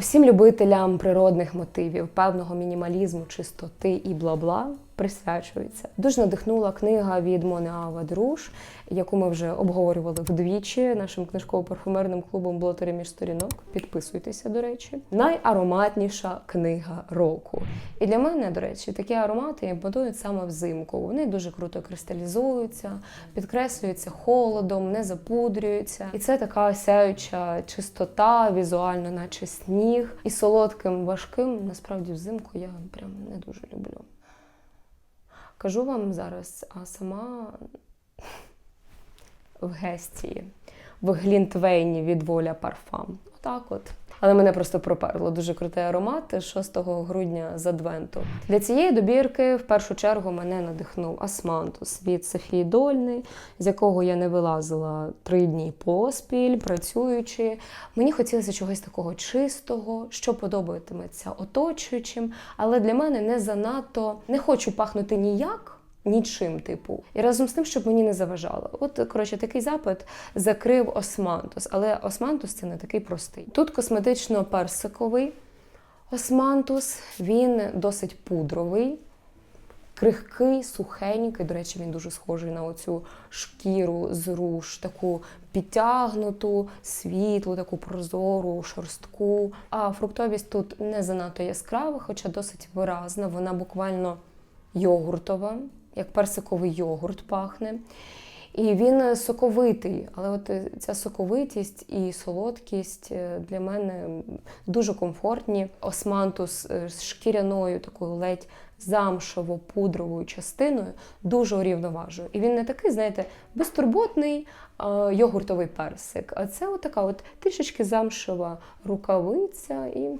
Усім любителям природних мотивів, певного мінімалізму, чистоти і бла-бла присвячується. Дуже надихнула книга від Монеава Друж, яку ми вже обговорювали вдвічі нашим книжково-парфумерним клубом Блотери між сторінок. Підписуйтеся, до речі. Найароматніша книга року. І для мене, до речі, такі аромати імпонують саме взимку. Вони дуже круто кристалізуються, підкреслюються холодом, не запудрюються. І це така сяюча чистота, візуально, наче сніг. І солодким, важким, насправді, взимку я прям не дуже люблю. Кажу вам зараз, а сама в Гестії, в Глінтвейні від Воля Парфам. Отак от. Але мене просто проперло дуже крутий аромат 6 грудня з Адвенту. Для цієї добірки в першу чергу мене надихнув Асмантус від Софії Дольни, з якого я не вилазила три дні поспіль, працюючи. Мені хотілося чогось такого чистого, що подобатиметься оточуючим, але для мене не занадто не хочу пахнути ніяк. Нічим, типу, і разом з тим, щоб мені не заважало. От, коротше, такий запит закрив османтус, але османтус це не такий простий. Тут косметично-персиковий османтус, він досить пудровий, крихкий, сухенький. До речі, він дуже схожий на оцю шкіру з руш, таку підтягнуту, світлу, таку прозору, шорстку. А фруктовість тут не занадто яскрава, хоча досить виразна. Вона буквально йогуртова, як персиковий йогурт пахне. І він соковитий, але от ця соковитість і солодкість е, для мене дуже комфортні. Османтус е, з шкіряною, такою ледь замшово-пудровою частиною дуже урівноважує. І він не такий, знаєте, безтурботний йогуртовий персик. А це от така от трішечки замшова рукавиця і.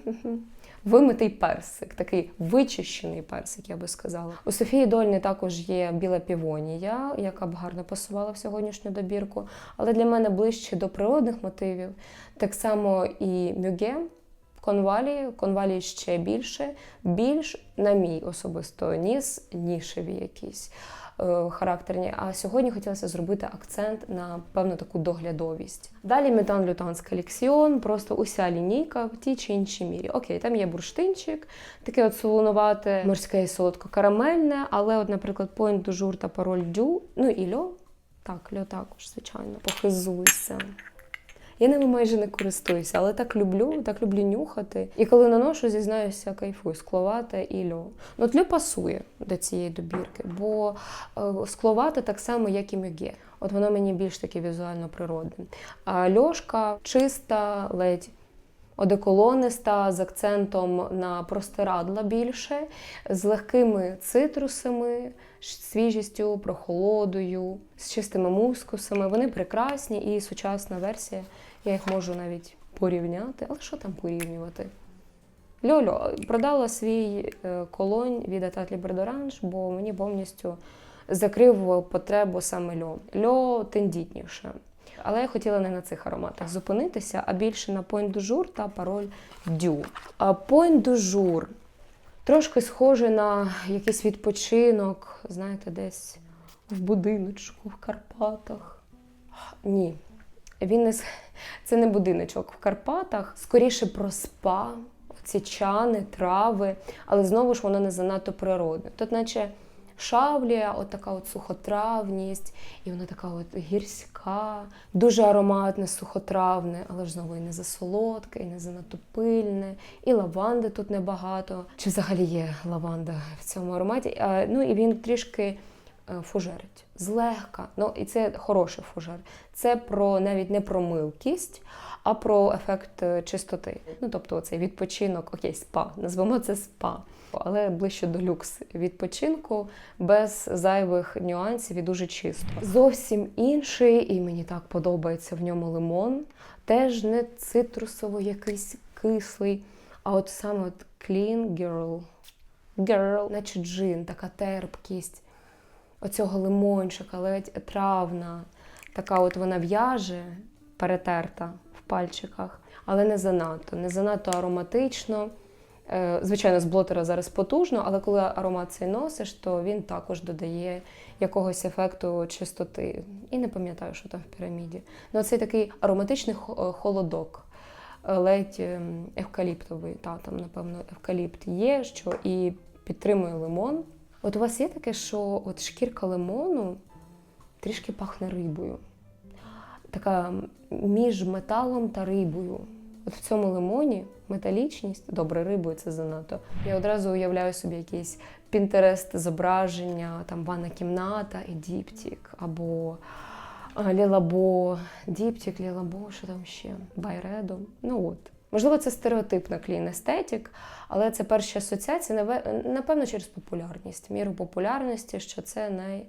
Вимитий персик, такий вичищений персик, я би сказала. У Софії Дольни також є біла півонія, яка б гарно пасувала в сьогоднішню добірку. Але для мене ближче до природних мотивів. Так само і мюге, конвалі, конвалі ще більше, більш, на мій особисто ніс, нішеві якісь характерні. А сьогодні хотілося зробити акцент на певну таку доглядовість. Далі метан лютанська ліксіон, просто уся лінійка в тій чи іншій мірі. Окей, там є бурштинчик, таке от солонувате, морське і солодко-карамельне, але, от, наприклад, Point du та пароль дю, ну і льо. Так, льо також, звичайно, похизуйся. Я ними майже не користуюся, але так люблю, так люблю нюхати. І коли наношу, зізнаюся, кайфую, скловате і льо. Ну, от пасує до цієї добірки, бо е, скловате так само, як і мюге. От воно мені більш таке візуально природне. А льошка чиста, ледь одеколониста, з акцентом на простирадла більше, з легкими цитрусами, свіжістю, прохолодою, з чистими мускусами. Вони прекрасні і сучасна версія. Я їх можу навіть порівняти. Але що там порівнювати? Льолю продала свій е, колонь від Ататлі Бердоранж, бо мені повністю закрив потребу саме льо. Льо тендітніше. Але я хотіла не на цих ароматах зупинитися, а більше на Point du Jour та пароль Дю. Point du Jour трошки схожий на якийсь відпочинок, знаєте, десь в будиночку, в Карпатах. Ні, він не це не будиночок в Карпатах, скоріше про спа, ці чани, трави, але знову ж воно не занадто природне. Тут, наче шавлія, от така от сухотравність, і вона така от гірська, дуже ароматне, сухотравне, але ж знову і не засолодке, і не занадто пильне, і лаванди тут небагато. Чи взагалі є лаванда в цьому ароматі? Ну і він трішки е, фужерить. Злегка. Ну і це хороший фужер. Це про навіть не про милкість, а про ефект е, чистоти. Ну тобто цей відпочинок, окей, спа, назвемо це спа. Але ближче до люкс відпочинку без зайвих нюансів і дуже чисто. Зовсім інший, і мені так подобається в ньому лимон. Теж не цитрусово якийсь кислий, а от саме от clean girl. Girl, наче джин, така терпкість оцього лимончика, ледь травна. Така от вона в'яже, перетерта в пальчиках, але не занадто, не занадто ароматично. Е, Звичайно, з блотера зараз потужно, але коли аромат цей носиш, то він також додає якогось ефекту чистоти. І не пам'ятаю, що там в піраміді. Ну, цей такий ароматичний холодок. е, ледь ем, евкаліптовий. Та, там, напевно, евкаліпт є, що і підтримує лимон. От у вас є таке, що от шкірка лимону трішки пахне рибою. Така між металом та рибою. От в цьому лимоні металічність, добре, рибою це занадто. Я одразу уявляю собі якийсь пінтерест зображення, там ванна кімната і діптік, або лілабо, діптік, лілабо, що там ще, байредо. Ну от. Можливо, це стереотип на клін естетік, але це перші асоціації, напевно, через популярність, міру популярності, що це най...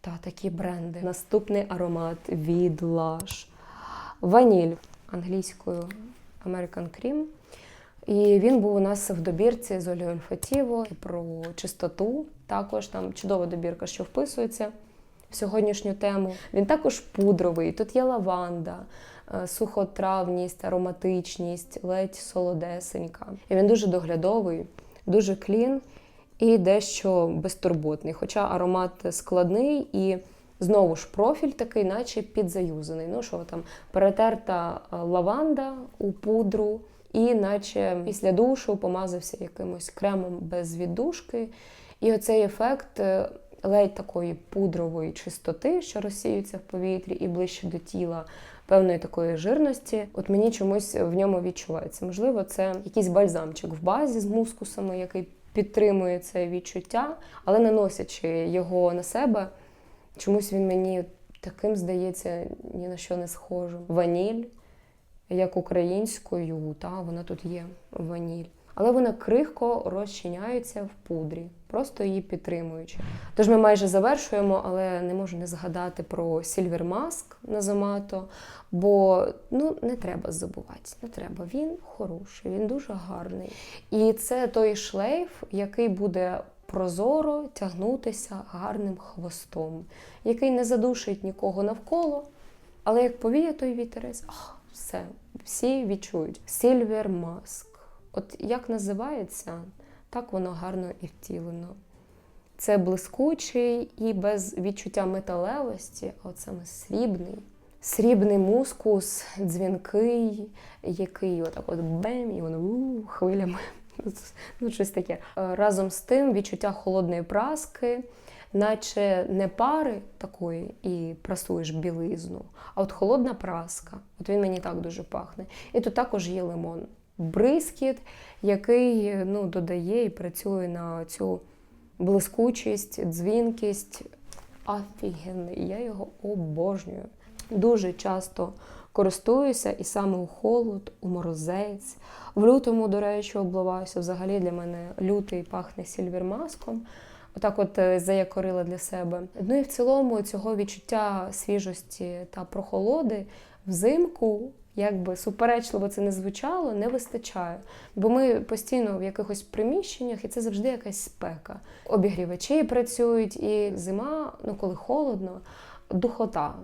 та, такі бренди. Наступний аромат від Lush. Ваніль англійською American Cream. І він був у нас в добірці з Ольфатіво про чистоту. Також там чудова добірка, що вписується в сьогоднішню тему. Він також пудровий. Тут є лаванда, сухотравність, ароматичність, ледь солодесенька. І він дуже доглядовий, дуже клін і дещо безтурботний. Хоча аромат складний і знову ж профіль такий, наче підзаюзаний. Ну що там, перетерта е, лаванда у пудру, і наче після душу помазався якимось кремом без віддушки. І оцей ефект е, ледь такої пудрової чистоти, що розсіюється в повітрі, і ближче до тіла. Певної такої жирності, от мені чомусь в ньому відчувається. Можливо, це якийсь бальзамчик в базі з мускусами, який підтримує це відчуття, але наносячи його на себе, чомусь він мені таким здається ні на що не схожим. Ваніль, як українською, та вона тут є ваніль. Але вона крихко розчиняється в пудрі, просто її підтримуючи. Тож ми майже завершуємо, але не можу не згадати про Silver Mask на Зомато, бо ну не треба забувати. Не треба. Він хороший, він дуже гарний. І це той шлейф, який буде прозоро тягнутися гарним хвостом, який не задушить нікого навколо, але як повіє той вітерець, ах, все, всі відчують. Silver Mask. От як називається, так воно гарно і втілено. Це блискучий і без відчуття металевості, а от саме срібний. Срібний мускус, дзвінкий, який отак от бем, і воно хвилями. Ну, щось таке. Е, Разом з тим відчуття холодної праски, наче не пари такої і прасуєш білизну, а от холодна праска. От він мені так дуже пахне. І тут також є лимон. Бризкіт, який ну, додає і працює на цю блискучість, дзвінкість. Офігенний, я його обожнюю. Дуже часто користуюся і саме у холод, у морозець. В лютому, до речі, обливаюся. Взагалі для мене лютий пахне сільвермаском. Отак, от е, заякорила для себе. Ну і в цілому цього відчуття свіжості та прохолоди взимку, якби суперечливо це не звучало, не вистачає. Бо ми постійно в якихось приміщеннях, і це завжди якась спека. Обігрівачі працюють, і зима, ну коли холодно, духота.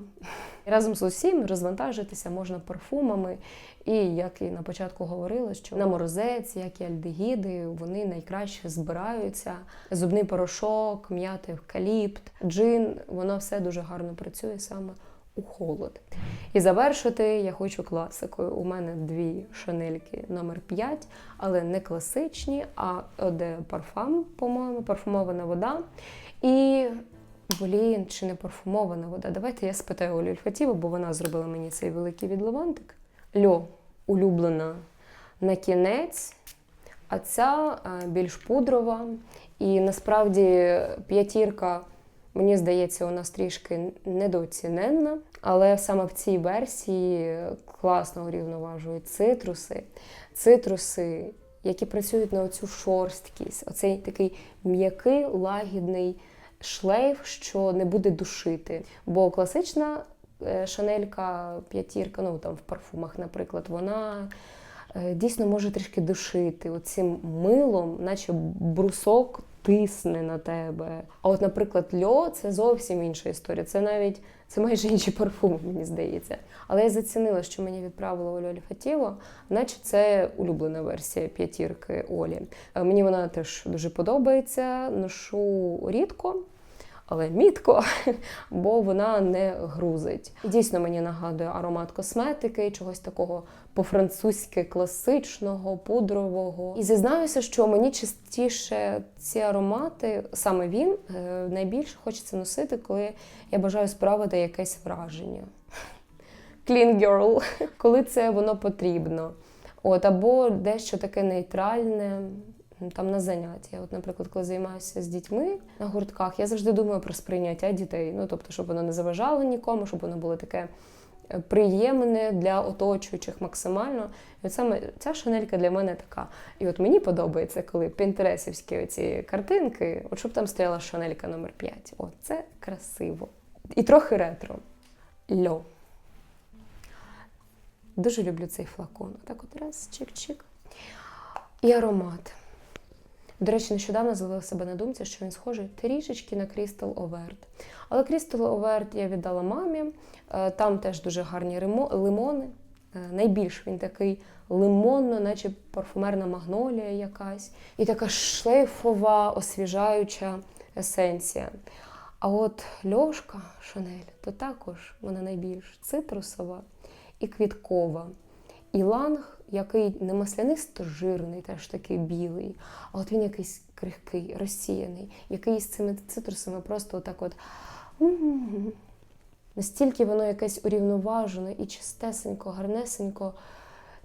І разом з усім розвантажитися можна парфумами. І як і на початку говорила, що на морозець, як і альдегіди, вони найкраще збираються. Зубний порошок, м'ятий евкаліпт, джин, воно все дуже гарно працює саме у холод. І завершити я хочу класикою. У мене дві шанельки номер 5, але не класичні, а де парфам, по-моєму, парфумована вода. І Блін, чи не парфумована вода? Давайте я спитаю Олю Ольфатіву, бо вона зробила мені цей великий відливантик. Льо улюблена на кінець, а ця е, більш пудрова. І насправді п'ятірка, мені здається, нас трішки недооціненна. Але саме в цій версії класно урівноважують цитруси. Цитруси, які працюють на оцю шорсткість, оцей такий м'який, лагідний шлейф, що не буде душити. Бо класична е, шанелька, п'ятірка, ну там в парфумах, наприклад, вона е, дійсно може трішки душити оцим милом, наче брусок тисне на тебе. А от, наприклад, льо це зовсім інша історія. Це навіть це майже інші парфуми, мені здається. Але я зацінила, що мені відправила Оля Ольфатіво, наче це улюблена версія п'ятірки Олі. Е, Мені вона теж дуже подобається. Ношу рідко. Але мітко, бо вона не грузить. І дійсно мені нагадує аромат косметики, чогось такого по-французьки класичного, пудрового. І зізнаюся, що мені частіше ці аромати, саме він, е, найбільше хочеться носити, коли я бажаю справити якесь враження. Clean girl, коли це воно потрібно. От, або дещо таке нейтральне, там на заняття. От, наприклад, коли займаюся з дітьми на гуртках, я завжди думаю про сприйняття дітей. Ну, тобто, щоб воно не заважало нікому, щоб воно було таке е, приємне для оточуючих максимально. І от саме ця шанелька для мене така. І от мені подобається, коли пінтересівські оці картинки, от щоб там стояла шанелька номер 5. От це красиво. І трохи ретро. Льо. Дуже люблю цей флакон. Так от раз, чик-чик. І аромат. До речі, нещодавно зловила себе на думці, що він схожий трішечки на Crystal Overt. Але Crystal Overt я віддала мамі. Е, Там теж дуже гарні лимони. Е, Найбільш він такий лимонно, наче парфумерна магнолія якась. І така шлейфова, освіжаюча есенція. А от льошка Шанель, то також вона найбільш цитрусова і квіткова. І ланг, який не маслянисто жирний, теж такий білий, а от він якийсь крихкий, розсіяний, який з цими цитрусами просто отак от. Настільки воно якесь урівноважене і чистесенько, гарнесенько,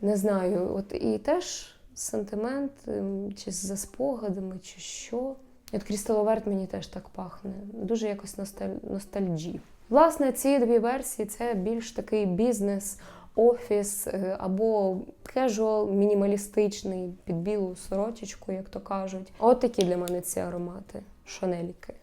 не знаю. От і теж сентимент, ем, чи за спогадами, чи що. І От Крісталоверт мені теж так пахне. Дуже якось носталь- ностальджі. Власне, ці дві версії це більш такий бізнес, офіс е, або кежуал, мінімалістичний під білу сорочечку, як то кажуть. От такі для мене ці аромати, шанельки.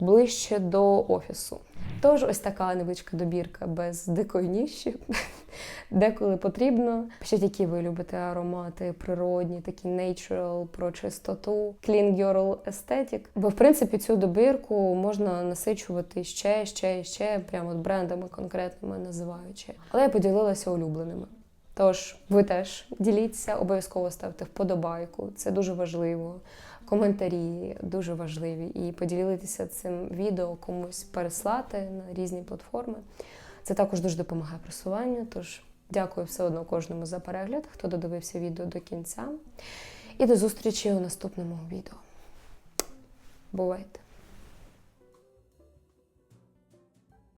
Ближче до офісу. Тож ось така невеличка добірка без дикої ніщі. Деколи потрібно. Пишіть, які ви любите аромати, природні, такі natural, про чистоту, clean girl aesthetic. Бо в принципі цю добірку можна насичувати ще, ще, ще, прямо от брендами конкретними називаючи. Але я поділилася улюбленими. Тож ви теж діліться, обов'язково ставте вподобайку. Це дуже важливо. Коментарі дуже важливі. І поділитися цим відео комусь переслати на різні платформи. Це також дуже допомагає просуванню. Тож дякую все одно кожному за перегляд, хто додивився відео до кінця. І до зустрічі у наступному відео. Бувайте!